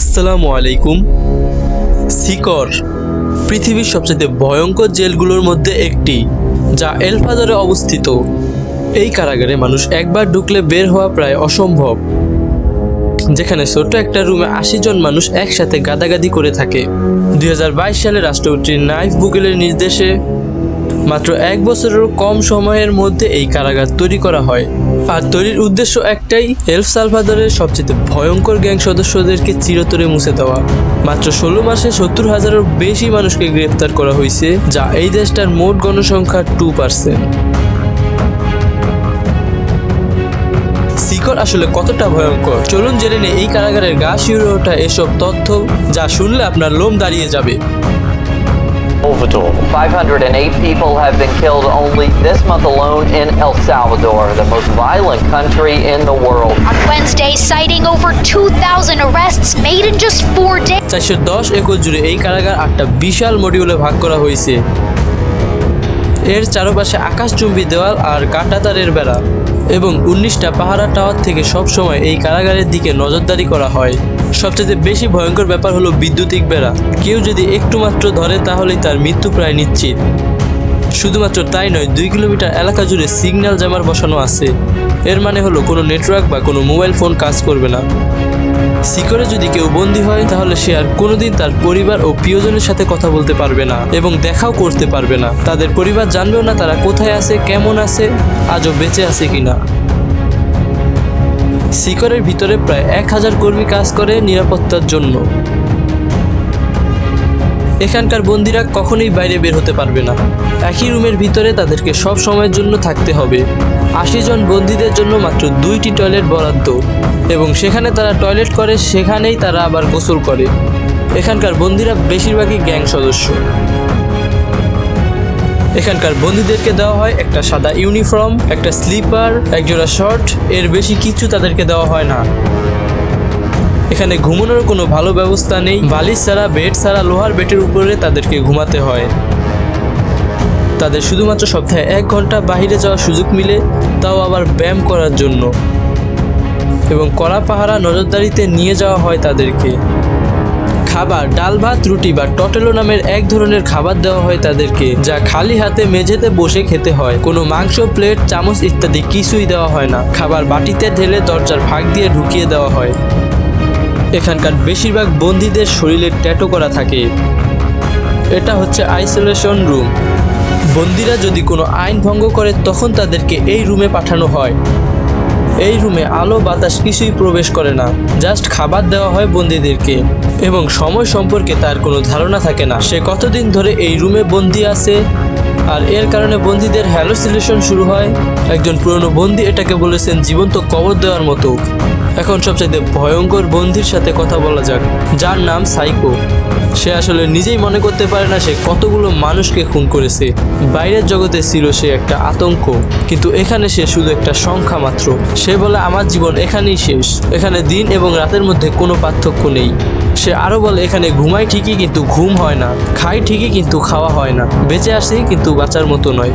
আসসালামু আলাইকুম। সিকর পৃথিবীর সবচেয়ে ভয়ঙ্কর জেলগুলোর মধ্যে একটি, যা এলফাদারে অবস্থিত। এই কারাগারে মানুষ একবার ঢুকলে বের হওয়া প্রায় অসম্ভব। যেখানে ছোট্ট একটা রুমে আশি জন মানুষ একসাথে গাদাগাদি করে থাকে। দুই হাজার বাইশ সালে রাষ্ট্রপতি নাইফ বুকেলের নির্দেশে মাত্র এক বছরেরও কম সময়ের মধ্যে এই কারাগার তৈরি করা হয়। আর তৈরির উদ্দেশ্য একটাই এলফ সালভাদরের সবচেয়ে ভয়ঙ্কর গ্যাং সদস্যদেরকে চিরতরে মুছে দেওয়া। মাত্র ষোলো মাসে সত্তর হাজারের বেশি মানুষকে গ্রেফতার করা হয়েছে, যা এই দেশটার মোট গণসংখ্যার টু পার্সেন্ট শিকড় আসলে কতটা ভয়ঙ্কর? চলুন জেনে নেই এই কারাগারের গা শিউরে ওঠা এসব তথ্য, যা শুনলে আপনার লোম দাঁড়িয়ে যাবে। Salvador. 508 people have been killed only this month alone in El Salvador, the most violent country in the world. On Wednesday, citing over 2,000 arrests made in just four days. চারশো দশ একর জুড়ে এই কারাগার আটটা বিশাল মডিউলে ভাগ করা হয়েছে এর চারপাশে আকাশচুম্বী দেওয়াল আর কাঁটাতারের বেড়া এবং উনিশটা পাহারা টাওয়ার থেকে সবসময় এই কারাগারের দিকে নজরদারি করা হয়। সবচেয়ে বেশি ভয়ঙ্কর ব্যাপার হলো বিদ্যুতিক বেড়া। কেউ যদি একটু মাত্র ধরে তাহলেই তার মৃত্যু প্রায় নিশ্চিত। শুধুমাত্র তাই নয়, দুই কিলোমিটার এলাকা জুড়ে সিগন্যাল জামার বসানো আছে। এর মানে হলো কোনো নেটওয়ার্ক বা কোনো মোবাইল ফোন কাজ করবে না। সিকরে যদি কেউ বন্দী হয়, তাহলে সে আর কোনোদিন তার পরিবার ও প্রিয়জনের সাথে কথা বলতে পারবে না এবং দেখাও করতে পারবে না। তাদের পরিবার জানবেও না তারা কোথায় আছে, কেমন আছে, আজও বেঁচে আছে কিনা। সিকরের ভিতরে প্রায় এক হাজার কর্মী কাজ করে নিরাপত্তার জন্য। এখানকার বন্দিরা কখনোই বাইরে বের হতে পারবে না। একই রুমের ভিতরে তাদেরকে সব সময়ের জন্য থাকতে হবে। আশি জন বন্দীদের জন্য মাত্র দুইটি টয়লেট বরাদ্দ। এবং সেখানে তারা টয়লেট করে, সেখানেই তারা আবার গোসল করে। এখানকার বন্দিরা বেশিরভাগই গ্যাং সদস্য। এখানকার বন্দীদেরকে দেওয়া হয় একটা সাদা ইউনিফর্ম, একটা স্লিপার, একজোড়া শর্ট, এর বেশি কিছু তাদেরকে দেওয়া হয় না। এখানে ঘুমানোর কোনো ভালো ব্যবস্থা নেই। বালিশ ছাড়া, বেড ছাড়া, লোহার বেটের উপরে তাদেরকে ঘুমাতে হয়। তাদের শুধুমাত্র সপ্তাহে এক ঘণ্টা বাইরে যাওয়ার সুযোগ মিলে, তাও আবার ব্যায়াম করার জন্য। এবং কড়া পাহারা নজরদারিতে নিয়ে যাওয়া হয় তাদেরকে। খাবার, ডাল ভাত, রুটি বা টটেলো নামের এক ধরনের খাবার দেওয়া হয় তাদেরকে, যা খালি হাতে মেঝেতে বসে খেতে হয়। কোনো মাংস, প্লেট, চামচ ইত্যাদি কিছুই দেওয়া হয় না। খাবার বাটিতে ঢেলে দরজার ফাঁক দিয়ে ঢুকিয়ে দেওয়া হয়। এখানকার বেশিরভাগ বন্দীদের শরীরে ট্যাটো করা থাকে। এটা হচ্ছে আইসোলেশন রুম বন্দিরা যদি কোনো আইন ভঙ্গ করে, তখন তাদেরকে এই রুমে পাঠানো হয়। এই রুমে আলো, বাতাস কিছুই প্রবেশ করে না। জাস্ট খাবার দেওয়া হয় বন্দীদেরকে। এবং সময় সম্পর্কে তার কোনো ধারণা থাকে না। সে কতদিন ধরে এই রুমে বন্দি আছে? আর এর কারণে বন্দীদের হ্যালোসিলেশন শুরু হয়। একজন পুরনো বন্দি এটাকে বলেছেন জীবন্ত কবর দেওয়ার মতো। এখন সবচাইতে ভয়ঙ্কর বন্দির সাথে কথা বলা যাক, যার নাম সাইকো। সে আসলে নিজেই মনে করতে পারে না সে কতগুলো মানুষকে খুন করেছে। বাইরের জগতে ছিল সে একটা আতঙ্ক, কিন্তু এখানে সে শুধু একটা সংখ্যা মাত্র। সে বলে, আমার জীবন এখানেই শেষ। এখানে দিন এবং রাতের মধ্যে কোনো পার্থক্য নেই। সে আরও বলে, এখানে ঘুমাই ঠিকই, কিন্তু ঘুম হয় না। খাই ঠিকই, কিন্তু খাওয়া হয় না। বেঁচে আসি, কিন্তু বাঁচার মতো নয়।